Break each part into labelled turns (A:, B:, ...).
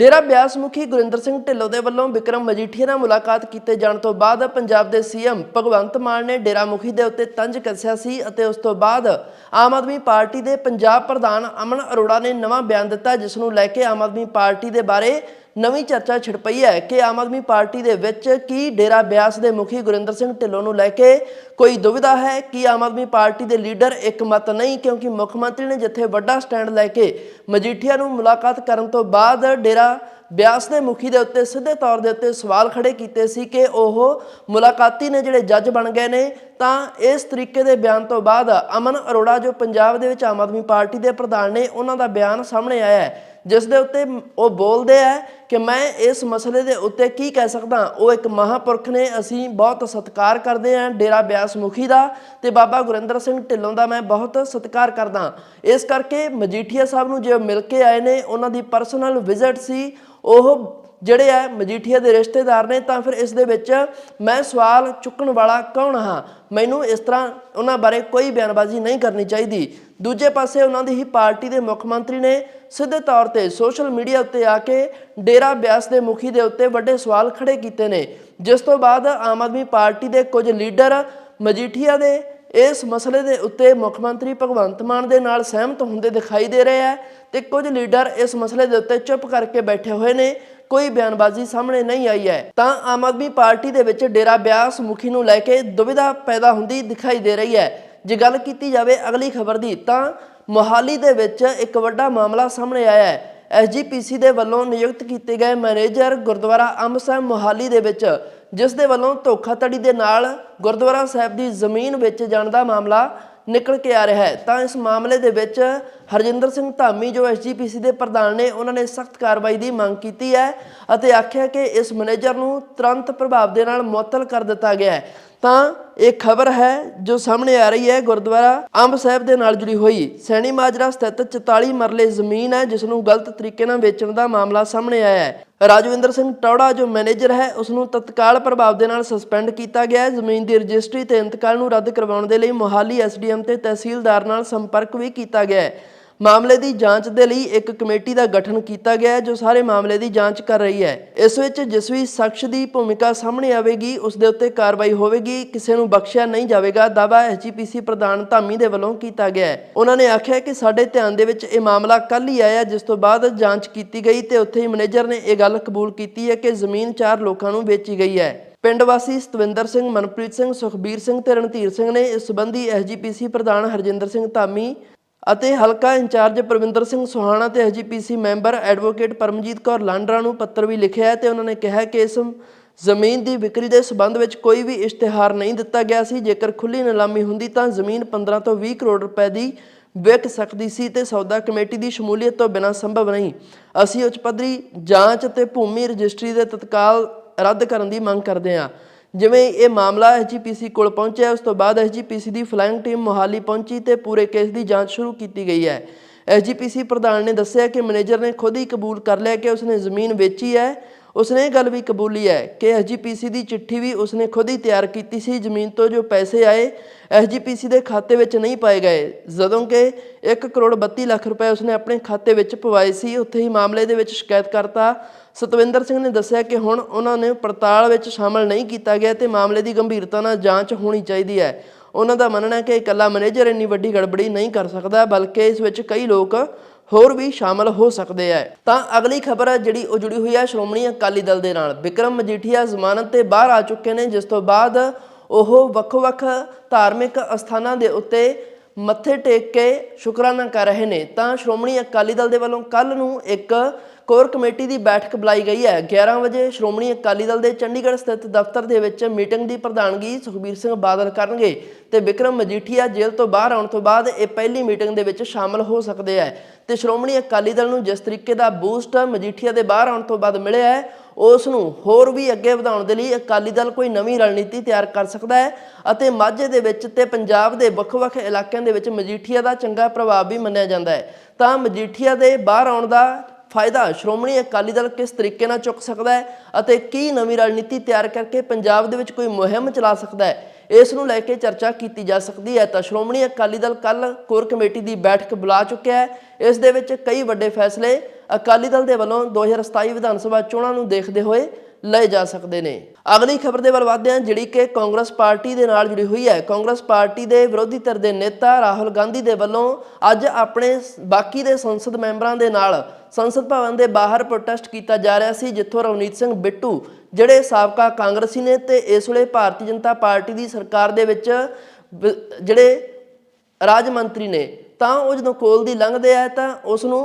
A: ਡੇਰਾ ਬਿਆਸ ਮੁਖੀ ਗੁਰਿੰਦਰ ਸਿੰਘ ਢਿੱਲੋਂ ਦੇ ਵੱਲੋਂ ਵਿਕਰਮ ਮਜੀਠੀਆ ਨਾਲ ਮੁਲਾਕਾਤ ਕੀਤੇ ਜਾਣ ਤੋਂ ਬਾਅਦ ਪੰਜਾਬ ਦੇ ਸੀਐਮ ਭਗਵੰਤ ਮਾਨ ਨੇ ਡੇਰਾ ਮੁਖੀ ਦੇ ਉੱਤੇ ਤੰਜ ਕੱਸਿਆ ਸੀ ਅਤੇ ਉਸ ਤੋਂ ਬਾਅਦ ਆਮ ਆਦਮੀ ਪਾਰਟੀ ਦੇ ਪੰਜਾਬ ਪ੍ਰਧਾਨ ਅਮਨ ਅਰੋੜਾ ਨੇ ਨਵਾਂ ਬਿਆਨ ਦਿੱਤਾ, ਜਿਸ ਨੂੰ ਲੈ ਕੇ ਆਮ ਆਦਮੀ ਪਾਰਟੀ ਦੇ ਬਾਰੇ ਨਵੀਂ ਚਰਚਾ ਛਿੜ ਪਈ ਹੈ ਕਿ ਆਮ ਆਦਮੀ ਪਾਰਟੀ ਦੇ ਵਿੱਚ ਕੀ ਡੇਰਾ ਬਿਆਸ ਦੇ ਮੁਖੀ ਗੁਰਿੰਦਰ ਸਿੰਘ ਢਿੱਲੋਂ ਨੂੰ ਲੈ ਕੇ ਕੋਈ ਦੁਵਿਧਾ ਹੈ? ਕਿ ਆਮ ਆਦਮੀ ਪਾਰਟੀ ਦੇ ਲੀਡਰ ਇੱਕ ਮਤ ਨਹੀਂ? ਕਿਉਂਕਿ ਮੁੱਖ ਮੰਤਰੀ ਨੇ ਜਿੱਥੇ ਵੱਡਾ ਸਟੈਂਡ ਲੈ ਕੇ ਮਜੀਠੀਆ ਨੂੰ ਮੁਲਾਕਾਤ ਕਰਨ ਤੋਂ ਬਾਅਦ ਡੇਰਾ ਬਿਆਸ ਦੇ ਮੁਖੀ ਦੇ ਉੱਤੇ ਸਿੱਧੇ ਤੌਰ ਦੇ ਉੱਤੇ ਸਵਾਲ ਖੜੇ ਕੀਤੇ ਸੀ ਕਿ ਉਹ ਮੁਲਾਕਾਤੀ ਨੇ ਜਿਹੜੇ ਜੱਜ ਬਣ ਗਏ ਨੇ, ਤਾਂ ਇਸ ਤਰੀਕੇ ਦੇ ਬਿਆਨ ਤੋਂ ਬਾਅਦ ਅਮਨ ਅਰੋੜਾ, ਜੋ ਪੰਜਾਬ ਦੇ ਵਿੱਚ ਆਮ ਆਦਮੀ ਪਾਰਟੀ ਦੇ ਪ੍ਰਧਾਨ ਨੇ, ਉਹਨਾਂ ਦਾ ਬਿਆਨ ਸਾਹਮਣੇ ਆਇਆ ਹੈ, ਜਿਸ ਦੇ ਉੱਤੇ ਉਹ ਬੋਲਦੇ ਆ ਕਿ ਮੈਂ ਇਸ ਮਸਲੇ ਦੇ ਉੱਤੇ ਕੀ ਕਹਿ ਸਕਦਾ, ਉਹ ਇੱਕ ਮਹਾਪੁਰਖ ਨੇ, ਅਸੀਂ ਬਹੁਤ ਸਤਿਕਾਰ ਕਰਦੇ ਹਾਂ ਡੇਰਾ ਬਿਆਸ ਮੁਖੀ ਦਾ, ਤੇ ਬਾਬਾ ਗੁਰਿੰਦਰ ਸਿੰਘ ਢਿੱਲੋਂ ਦਾ ਮੈਂ ਬਹੁਤ ਸਤਿਕਾਰ ਕਰਦਾ ਇਸ ਕਰਕੇ ਮਜੀਠੀਆ ਸਾਹਿਬ ਨੂੰ ਜੇ ਮਿਲ ਕੇ ਆਏ ਨੇ, ਉਹਨਾਂ ਦੀ ਪਰਸਨਲ ਵਿਜ਼ਿਟ ਸੀ ਉਹ ਜਿਹੜੇ ਆ ਮਜੀਠੀਆ ਦੇ ਰਿਸ਼ਤੇਦਾਰ ਨੇ, ਤਾਂ ਫਿਰ ਇਸ ਦੇ ਵਿੱਚ ਮੈਂ ਸਵਾਲ ਚੁੱਕਣ ਵਾਲਾ ਕੌਣ ਹਾਂ? ਮੈਨੂੰ ਇਸ ਤਰ੍ਹਾਂ ਉਹਨਾਂ ਬਾਰੇ ਕੋਈ ਬਿਆਨਬਾਜ਼ੀ ਨਹੀਂ ਕਰਨੀ ਚਾਹੀਦੀ। ਦੂਜੇ ਪਾਸੇ ਉਹਨਾਂ ਦੀ ਹੀ ਪਾਰਟੀ ਦੇ ਮੁੱਖ ਮੰਤਰੀ ਨੇ ਸਿੱਧੇ ਤੌਰ ਤੇ ਸੋਸ਼ਲ ਮੀਡੀਆ ਉੱਤੇ ਆ ਕੇ ਡੇਰਾ ਬਿਆਸ ਦੇ ਮੁਖੀ ਦੇ ਉੱਤੇ ਵੱਡੇ ਸਵਾਲ ਖੜੇ ਕੀਤੇ ਨੇ। ਜਿਸ ਤੋਂ ਬਾਅਦ ਆਮ ਆਦਮੀ ਪਾਰਟੀ ਦੇ ਕੁਝ ਲੀਡਰ ਮਜੀਠੀਆ ਦੇ ਇਸ ਮਸਲੇ ਦੇ ਉੱਤੇ ਮੁੱਖ ਮੰਤਰੀ ਭਗਵੰਤ ਮਾਨ ਦੇ ਨਾਲ ਸਹਿਮਤ ਹੁੰਦੇ ਦਿਖਾਈ ਦੇ ਰਹੇ ਹੈ ਤੇ ਕੁਝ ਲੀਡਰ ਇਸ ਮਸਲੇ ਦੇ ਉੱਤੇ ਚੁੱਪ ਕਰਕੇ ਬੈਠੇ ਹੋਏ ਨੇ, ਕੋਈ ਬਿਆਨਬਾਜ਼ੀ ਸਾਹਮਣੇ ਨਹੀਂ ਆਈ ਹੈ। ਤਾਂ ਆਮ ਆਦਮੀ ਪਾਰਟੀ ਦੇ ਵਿੱਚ ਡੇਰਾ ਬਿਆਸ ਮੁਖੀ ਨੂੰ ਲੈ ਕੇ ਦੁਵਿਧਾ ਪੈਦਾ ਹੁੰਦੀ ਦਿਖਾਈ ਦੇ ਰਹੀ ਹੈ। ਜੇ ਗੱਲ ਕੀਤੀ ਜਾਵੇ ਅਗਲੀ ਖਬਰ ਦੀ, ਤਾਂ ਮੋਹਾਲੀ ਦੇ ਵਿੱਚ ਇੱਕ ਵੱਡਾ ਮਾਮਲਾ ਸਾਹਮਣੇ ਆਇਆ ਹੈ। ਐਸਜੀਪੀਸੀ ਦੇ ਵੱਲੋਂ ਨਿਯੁਕਤ ਕੀਤੇ ਗਏ ਮੈਨੇਜਰ ਗੁਰਦੁਆਰਾ ਅੰਬ ਸਾਹਿਬ ਮੋਹਾਲੀ ਦੇ ਵਿੱਚ ਜਿਸ ਦੇ ਵੱਲੋਂ ਧੋਖਾਧੜੀ ਦੇ ਨਾਲ ਗੁਰਦੁਆਰਾ ਸਾਹਿਬ ਦੀ ਜ਼ਮੀਨ ਵੇਚੇ ਜਾਣ ਦਾ ਮਾਮਲਾ ਨਿਕਲ ਕੇ ਆ ਰਿਹਾ ਹੈ। ਤਾਂ ਇਸ ਮਾਮਲੇ ਦੇ ਵਿੱਚ ਹਰਜਿੰਦਰ ਸਿੰਘ ਧਾਮੀ, ਜੋ ਐਸਜੀਪੀਸੀ ਦੇ ਪ੍ਰਧਾਨ ਨੇ, ਉਹਨਾਂ ਨੇ ਸਖਤ ਕਾਰਵਾਈ ਦੀ ਮੰਗ ਕੀਤੀ ਹੈ ਅਤੇ ਆਖਿਆ ਕਿ ਇਸ ਮੈਨੇਜਰ ਨੂੰ ਤੁਰੰਤ ਪ੍ਰਭਾਵ ਦੇ ਨਾਲ ਮੁਅੱਤਲ ਕਰ ਦਿੱਤਾ ਗਿਆ ਹੈ। ਤਾਂ ਇਹ ਖਬਰ ਹੈ ਜੋ ਸਾਹਮਣੇ ਆ ਰਹੀ ਹੈ। ਗੁਰਦੁਆਰਾ ਅੰਬ ਸਾਹਿਬ ਦੇ ਨਾਲ ਜੁੜੀ ਹੋਈ ਸੈਣੀ ਮਾਜਰਾ ਸਥਿਤ 44 ਮਰਲੇ ਜ਼ਮੀਨ ਹੈ, ਜਿਸ ਨੂੰ ਗਲਤ ਤਰੀਕੇ ਨਾਲ ਵੇਚਣ ਦਾ ਮਾਮਲਾ ਸਾਹਮਣੇ ਆਇਆ ਹੈ। ਰਾਜਵਿੰਦਰ ਸਿੰਘ ਟੌੜਾ, ਜੋ ਮੈਨੇਜਰ ਹੈ, ਉਸ ਨੂੰ ਤਤਕਾਲ ਪ੍ਰਭਾਵ ਦੇ ਨਾਲ ਸਸਪੈਂਡ ਕੀਤਾ ਗਿਆ ਹੈ। ਜ਼ਮੀਨ ਦੀ ਰਜਿਸਟਰੀ ਤੇ ਇੰਤਕਾਲ ਨੂੰ ਰੱਦ ਕਰਵਾਉਣ ਦੇ ਲਈ ਮੋਹਾਲੀ ਐਸਡੀਐਮ ਤੇ ਤਹਿਸੀਲਦਾਰ ਨਾਲ ਸੰਪਰਕ ਵੀ ਕੀਤਾ ਗਿਆ ਹੈ। ਮਾਮਲੇ ਦੀ ਜਾਂਚ ਦੇ ਲਈ ਇੱਕ ਕਮੇਟੀ ਦਾ ਗਠਨ ਕੀਤਾ ਗਿਆ ਹੈ, ਜੋ ਸਾਰੇ ਮਾਮਲੇ ਦੀ ਜਾਂਚ ਕਰ ਰਹੀ ਹੈ। ਇਸ ਵਿੱਚ ਜਿਸ ਵੀ ਸ਼ਖਸ ਦੀ ਭੂਮਿਕਾ ਸਾਹਮਣੇ ਆਵੇਗੀ, ਉਸ ਦੇ ਉੱਤੇ ਕਾਰਵਾਈ ਹੋਵੇਗੀ, ਕਿਸੇ ਨੂੰ ਬਖਸ਼ਿਆ ਨਹੀਂ ਜਾਵੇਗਾ ਦਾਵਾ ਐਸਜੀਪੀਸੀ ਪ੍ਰਧਾਨ ਧਾਮੀ ਦੇ ਵੱਲੋਂ ਕੀਤਾ ਗਿਆ ਹੈ। ਉਹਨਾਂ ਨੇ ਆਖਿਆ ਕਿ ਸਾਡੇ ਧਿਆਨ ਦੇ ਵਿੱਚ ਇਹ ਮਾਮਲਾ ਕੱਲ ਹੀ ਆਇਆ, ਜਿਸ ਤੋਂ ਬਾਅਦ ਜਾਂਚ ਕੀਤੀ ਗਈ ਤੇ ਉੱਥੇ ਹੀ ਮੈਨੇਜਰ ਨੇ ਇਹ ਗੱਲ ਕਬੂਲ ਕੀਤੀ ਹੈ ਕਿ ਜ਼ਮੀਨ ਚਾਰ ਲੋਕਾਂ ਨੂੰ ਵੇਚੀ ਗਈ ਹੈ। ਪਿੰਡ ਵਾਸੀ ਸਤਵਿੰਦਰ ਸਿੰਘ, ਮਨਪ੍ਰੀਤ ਸਿੰਘ, ਸੁਖਬੀਰ ਸਿੰਘ ਤੇ ਰਣਧੀਰ ਸਿੰਘ ਨੇ ਇਸ ਸੰਬੰਧੀ ਐਸਜੀਪੀਸੀ ਪ੍ਰਧਾਨ ਹਰਜਿੰਦਰ ਸਿੰਘ ਧਾਮੀ ਅਤੇ ਹਲਕਾ ਇੰਚਾਰਜ ਪ੍ਰਵਿੰਦਰ ਸਿੰਘ ਸੁਹਾਣਾ ਤੇ SGPC member advocate Paramjit Kaur Landran ਨੂੰ ਪੱਤਰ ਵੀ ਲਿਖਿਆ ਹੈ ਤੇ ਉਹਨਾਂ ਨੇ ਕਿਹਾ ਕਿ ਇਸ ਜ਼ਮੀਨ ਦੀ ਵਿਕਰੀ ਦੇ ਸਬੰਧ ਵਿੱਚ ਕੋਈ ਵੀ ਇਸ਼ਤਿਹਾਰ ਨਹੀਂ ਦਿੱਤਾ ਗਿਆ ਸੀ। ਜੇਕਰ ਖੁੱਲੀ ਨਿਲਾਮੀ ਹੁੰਦੀ ਤਾਂ ਜ਼ਮੀਨ 15 ਤੋਂ 20 ਕਰੋੜ ਰੁਪਏ ਦੀ ਵਿਕ ਸਕਦੀ ਸੀ ਤੇ ਸੌਦਾ ਕਮੇਟੀ ਦੀ ਸ਼ਮੂਲੀਅਤ ਤੋਂ ਬਿਨਾਂ ਸੰਭਵ ਨਹੀਂ। ਅਸੀਂ ਉੱਚ ਪੱਧਰੀ ਜਾਂਚ ਤੇ ਭੂਮੀ ਰਜਿਸਟਰੀ ਦੇ ਤਤਕਾਲ ਰੱਦ ਕਰਨ ਦੀ ਮੰਗ ਕਰਦੇ ਹਾਂ। ਜਿਵੇਂ ਇਹ ਮਾਮਲਾ ਐਸਜੀਪੀਸੀ ਕੋਲ ਪਹੁੰਚਿਆ, ਉਸ ਤੋਂ ਬਾਅਦ ਐਸਜੀਪੀਸੀ ਦੀ ਫਲਾਈਂਗ ਟੀਮ ਮੋਹਾਲੀ ਪਹੁੰਚੀ ਤੇ ਪੂਰੇ ਕੇਸ ਦੀ ਜਾਂਚ ਸ਼ੁਰੂ ਕੀਤੀ ਗਈ ਹੈ। ਐਸਜੀਪੀਸੀ ਪ੍ਰਧਾਨ ਨੇ ਦੱਸਿਆ ਕਿ ਮੈਨੇਜਰ ਨੇ ਖੁਦ ਹੀ ਕਬੂਲ ਕਰ ਲਿਆ ਕਿ ਉਸਨੇ ਜ਼ਮੀਨ ਵੇਚੀ ਹੈ। ਉਸਨੇ ਇਹ ਗੱਲ ਵੀ ਕਬੂਲੀ ਹੈ ਕਿ ਐਸਜੀਪੀਸੀ ਦੀ ਚਿੱਠੀ ਵੀ ਉਸਨੇ ਖੁਦ ਹੀ ਤਿਆਰ ਕੀਤੀ ਸੀ। ਜ਼ਮੀਨ ਤੋਂ ਜੋ ਪੈਸੇ ਆਏ, ਐਸਜੀਪੀਸੀ ਦੇ ਖਾਤੇ ਵਿੱਚ ਨਹੀਂ ਪਾਏ ਗਏ। ਜਦੋਂ ਕਿ 1 ਕਰੋੜ 32 ਲੱਖ ਰੁਪਏ ਉਸਨੇ ਆਪਣੇ ਖਾਤੇ ਵਿੱਚ ਪਵਾਏ ਸੀ। ਉੱਥੇ ਹੀ ਮਾਮਲੇ ਦੇ ਵਿੱਚ ਸ਼ਿਕਾਇਤ ਕਰਤਾ ਸਤਵਿੰਦਰ ਸਿੰਘ ਨੇ ਦੱਸਿਆ ਕਿ ਹੁਣ ਉਹਨਾਂ ਨੇ ਪੜਤਾਲ ਵਿੱਚ ਸ਼ਾਮਲ ਨਹੀਂ ਕੀਤਾ ਗਿਆ ਤੇ ਮਾਮਲੇ ਦੀ ਗੰਭੀਰਤਾ ਨਾਲ ਜਾਂਚ ਹੋਣੀ ਚਾਹੀਦੀ ਹੈ। ਉਹਨਾਂ ਦਾ ਮੰਨਣਾ ਹੈ ਕਿ ਇਕੱਲਾ ਮੈਨੇਜਰ ਇੰਨੀ ਵੱਡੀ ਗੜਬੜੀ ਨਹੀਂ ਕਰ ਸਕਦਾ, ਬਲਕਿ ਇਸ ਵਿੱਚ ਕਈ ਲੋਕ ਹੋਰ ਵੀ ਸ਼ਾਮਲ ਹੋ ਸਕਦੇ ਹੈ। ਤਾਂ ਅਗਲੀ ਖਬਰ ਜਿਹੜੀ ਉਹ ਜੁੜੀ ਹੋਈ ਹੈ ਸ਼੍ਰੋਮਣੀ ਅਕਾਲੀ ਦਲ ਦੇ ਨਾਲ। ਵਿਕਰਮ ਮਜੀਠੀਆ ਜ਼ਮਾਨਤ ਤੇ ਬਾਹਰ ਆ ਚੁੱਕੇ ਨੇ, ਜਿਸ ਤੋਂ ਬਾਅਦ ਉਹ ਵੱਖ-ਵੱਖ ਧਾਰਮਿਕ ਅਸਥਾਨਾਂ ਦੇ ਉੱਤੇ ਮੱਥੇ ਟੇਕ ਕੇ ਸ਼ੁਕਰਾਨਾ ਕਰ ਰਹੇ ਨੇ। ਤਾਂ ਸ਼੍ਰੋਮਣੀ ਅਕਾਲੀ ਦਲ ਦੇ ਵੱਲੋਂ ਕੱਲ ਨੂੰ ਇੱਕ ਕੋਰ ਕਮੇਟੀ ਦੀ ਬੈਠਕ ਬੁਲਾਈ ਗਈ ਹੈ। 11 ਵਜੇ ਸ਼੍ਰੋਮਣੀ ਅਕਾਲੀ ਦਲ ਦੇ ਚੰਡੀਗੜ੍ਹ ਸਥਿਤ ਦਫ਼ਤਰ ਦੇ ਵਿੱਚ ਮੀਟਿੰਗ ਦੀ ਪ੍ਰਧਾਨਗੀ ਸੁਖਬੀਰ ਸਿੰਘ ਬਾਦਲ ਕਰਨਗੇ ਤੇ ਵਿਕਰਮ ਮਜੀਠੀਆ ਜੇਲ੍ਹ ਤੋਂ ਬਾਹਰ ਆਉਣ ਤੋਂ ਬਾਅਦ ਇਹ ਪਹਿਲੀ ਮੀਟਿੰਗ ਦੇ ਵਿੱਚ ਸ਼ਾਮਲ ਹੋ ਸਕਦੇ ਹੈ। ਤੇ ਸ਼੍ਰੋਮਣੀ ਅਕਾਲੀ ਦਲ ਨੂੰ ਜਿਸ ਤਰੀਕੇ ਦਾ ਬੂਸਟ ਮਜੀਠੀਆ ਦੇ ਬਾਹਰ ਆਉਣ ਤੋਂ ਬਾਅਦ ਮਿਲਿਆ ਹੈ ਉਸ ਨੂੰ ਹੋਰ ਵੀ ਅੱਗੇ ਵਧਾਉਣ ਦੇ ਲਈ ਅਕਾਲੀ ਦਲ ਕੋਈ ਨਵੀਂ ਰਣਨੀਤੀ ਤਿਆਰ ਕਰ ਸਕਦਾ ਹੈ ਅਤੇ ਮਾਝੇ ਦੇ ਵਿੱਚ ਤੇ ਪੰਜਾਬ ਦੇ ਵੱਖ-ਵੱਖ ਇਲਾਕਿਆਂ ਦੇ ਵਿੱਚ ਮਜੀਠੀਆ ਦਾ ਚੰਗਾ ਪ੍ਰਭਾਵ ਵੀ ਮੰਨਿਆ ਜਾਂਦਾ ਹੈ। ਤਾਂ ਮਜੀਠੀਆ ਦੇ ਬਾਹਰ ਆਉਣ ਦਾ ਫਾਇਦਾ ਸ਼੍ਰੋਮਣੀ ਅਕਾਲੀ ਦਲ ਕਿਸ ਤਰੀਕੇ ਨਾਲ ਚੁੱਕ ਸਕਦਾ ਹੈ ਅਤੇ ਕੀ ਨਵੀਂ ਰਣਨੀਤੀ ਤਿਆਰ ਕਰਕੇ ਪੰਜਾਬ ਦੇ ਵਿੱਚ ਕੋਈ ਮੁਹਿੰਮ ਚਲਾ ਸਕਦਾ ਹੈ, ਇਸ ਨੂੰ ਲੈ ਕੇ ਚਰਚਾ ਕੀਤੀ ਜਾ ਸਕਦੀ ਹੈ। ਤਾਂ ਸ਼੍ਰੋਮਣੀ ਅਕਾਲੀ ਦਲ ਕੱਲ ਕੋਰ ਕਮੇਟੀ ਦੀ ਬੈਠਕ ਬੁਲਾ ਚੁੱਕਿਆ ਹੈ। ਇਸ ਦੇ ਵਿੱਚ ਕਈ ਵੱਡੇ ਫੈਸਲੇ ਅਕਾਲੀ ਦਲ ਦੇ ਵੱਲੋਂ 2027 ਵਿਧਾਨ ਸਭਾ ਚੋਣਾਂ ਨੂੰ ਦੇਖਦੇ ਹੋਏ ਲਏ ਜਾ ਸਕਦੇ ਨੇ। ਅਗਲੀ ਖਬਰ ਦੇ ਵੱਲ ਵਧਦੇ ਹਾਂ, ਜਿਹੜੀ ਕਿ ਕਾਂਗਰਸ ਪਾਰਟੀ ਦੇ ਨਾਲ ਜੁੜੀ ਹੋਈ ਹੈ। ਕਾਂਗਰਸ ਪਾਰਟੀ ਦੇ ਵਿਰੋਧੀ ਧਿਰ ਦੇ ਨੇਤਾ ਰਾਹੁਲ ਗਾਂਧੀ ਦੇ ਵੱਲੋਂ ਅੱਜ ਆਪਣੇ ਬਾਕੀ ਦੇ ਸੰਸਦ ਮੈਂਬਰਾਂ ਦੇ ਨਾਲ ਸੰਸਦ ਭਵਨ ਦੇ ਬਾਹਰ ਪ੍ਰੋਟੈਸਟ ਕੀਤਾ ਜਾ ਰਿਹਾ ਸੀ, ਜਿੱਥੋਂ ਰਵਨੀਤ ਸਿੰਘ ਬਿੱਟੂ, ਜਿਹੜੇ ਸਾਬਕਾ ਕਾਂਗਰਸੀ ਨੇ ਤੇ ਇਸ ਵੇਲੇ ਭਾਰਤੀ ਜਨਤਾ ਪਾਰਟੀ ਦੀ ਸਰਕਾਰ ਦੇ ਵਿੱਚ ਜਿਹੜੇ ਰਾਜ ਮੰਤਰੀ ਨੇ, ਤਾਂ ਉਹ ਜਦੋਂ ਕੋਲ ਦੀ ਲੰਘਦੇ ਆ ਤਾਂ ਉਸ ਨੂੰ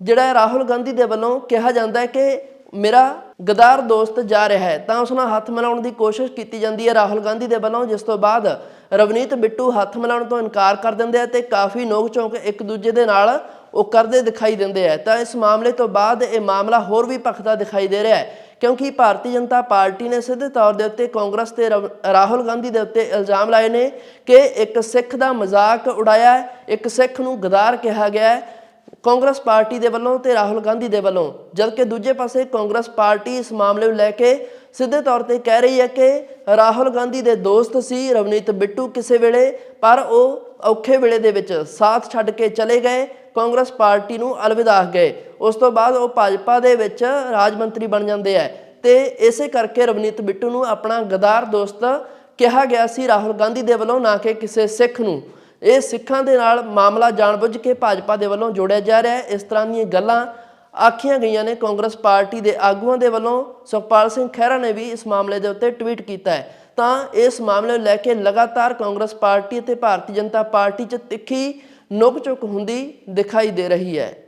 A: ਜਿਹੜਾ ਰਾਹੁਲ ਗਾਂਧੀ ਦੇ ਵੱਲੋਂ ਕਿਹਾ ਜਾਂਦਾ ਹੈ ਕਿ ਮੇਰਾ ਗਦਾਰ ਦੋਸਤ ਜਾ ਰਿਹਾ ਹੈ, ਤਾਂ ਉਸ ਨਾਲ ਹੱਥ ਮਿਲਾਉਣ ਦੀ ਕੋਸ਼ਿਸ਼ ਕੀਤੀ ਜਾਂਦੀ ਹੈ ਰਾਹੁਲ ਗਾਂਧੀ ਦੇ ਵੱਲੋਂ, ਜਿਸ ਤੋਂ ਬਾਅਦ ਰਵਨੀਤ ਬਿੱਟੂ ਹੱਥ ਮਿਲਾਉਣ ਤੋਂ ਇਨਕਾਰ ਕਰ ਦਿੰਦੇ ਆ ਤੇ ਕਾਫੀ ਨੋਕ ਝੋਂਕ ਇੱਕ ਦੂਜੇ ਦੇ ਨਾਲ ਉਹ ਕਰਦੇ ਦਿਖਾਈ ਦਿੰਦੇ ਆ। ਤਾਂ ਇਸ ਮਾਮਲੇ ਤੋਂ ਬਾਅਦ ਇਹ ਮਾਮਲਾ ਹੋਰ ਵੀ ਭਖਦਾ ਦਿਖਾਈ ਦੇ ਰਿਹਾ ਹੈ, ਕਿਉਂਕਿ ਭਾਰਤੀ ਜਨਤਾ ਪਾਰਟੀ ਨੇ ਸਿੱਧੇ ਤੌਰ ਦੇ ਉੱਤੇ ਕਾਂਗਰਸ ਤੇ ਰਵ- ਰਾਹੁਲ ਗਾਂਧੀ ਦੇ ਉੱਤੇ ਇਲਜ਼ਾਮ ਲਾਏ ਨੇ ਕਿ ਇੱਕ ਸਿੱਖ ਦਾ ਮਜ਼ਾਕ ਉਡਾਇਆ ਇੱਕ ਸਿੱਖ ਨੂੰ ਗਦਾਰ ਕਿਹਾ ਗਿਆ ਹੈ। ਕਾਂਗਰਸ ਪਾਰਟੀ ਦੇ ਵੱਲੋਂ ਤੇ ਰਾਹੁਲ ਗਾਂਧੀ ਦੇ ਵੱਲੋਂ, ਜਦਕਿ ਦੂਜੇ ਪਾਸੇ ਕਾਂਗਰਸ ਪਾਰਟੀ ਇਸ ਮਾਮਲੇ ਨੂੰ ਲੈ ਕੇ ਸਿੱਧੇ ਤੌਰ ਤੇ ਕਹਿ ਰਹੀ ਹੈ ਕਿ ਰਾਹੁਲ ਗਾਂਧੀ ਦੇ ਦੋਸਤ ਸੀ ਰਵਨੀਤ ਬਿੱਟੂ ਕਿਸੇ ਵੇਲੇ, ਪਰ ਉਹ ਔਖੇ ਵੇਲੇ ਦੇ ਵਿੱਚ ਸਾਥ ਛੱਡ ਕੇ ਚਲੇ ਗਏ, ਕਾਂਗਰਸ ਪਾਰਟੀ ਨੂੰ ਅਲਵਿਦਾ ਗਏ। ਉਸ ਤੋਂ ਬਾਅਦ ਉਹ ਭਾਜਪਾ ਦੇ ਵਿੱਚ ਰਾਜ ਮੰਤਰੀ ਬਣ ਜਾਂਦੇ ਆ ਤੇ ਇਸੇ ਕਰਕੇ ਰਵਨੀਤ ਬਿੱਟੂ ਨੂੰ ਆਪਣਾ ਗਦਾਰ ਦੋਸਤ ਕਿਹਾ ਗਿਆ ਸੀ ਰਾਹੁਲ ਗਾਂਧੀ ਦੇ ਵੱਲੋਂ, ਨਾ ਕਿ ਕਿਸੇ ਸਿੱਖ ਨੂੰ। ਇਹ ਸਿੱਖਾਂ ਦੇ ਨਾਲ ਮਾਮਲਾ ਜਾਣਬੁੱਝ ਕੇ ਭਾਜਪਾ ਦੇ ਵੱਲੋਂ ਜੋੜਿਆ ਜਾ ਰਿਹਾ ਹੈ। ਇਸ ਤਰ੍ਹਾਂ ਦੀਆਂ ਗੱਲਾਂ ਆਖੀਆਂ ਗਈਆਂ ਨੇ ਕਾਂਗਰਸ ਪਾਰਟੀ ਦੇ ਆਗੂਆਂ ਦੇ ਵੱਲੋਂ। ਸੁਖਪਾਲ ਸਿੰਘ ਖਹਿਰਾ ਨੇ ਵੀ ਇਸ ਮਾਮਲੇ ਦੇ ਉੱਤੇ ਟਵੀਟ ਕੀਤਾ ਹੈ। ਤਾਂ ਇਸ ਮਾਮਲੇ ਨੂੰ ਲੈ ਕੇ ਲਗਾਤਾਰ ਕਾਂਗਰਸ ਪਾਰਟੀ ਅਤੇ ਭਾਰਤੀ ਜਨਤਾ ਪਾਰਟੀ 'ਚ ਤਿੱਖੀ ਨੋਕ ਝੋਕ ਹੁੰਦੀ ਦਿਖਾਈ ਦੇ ਰਹੀ ਹੈ।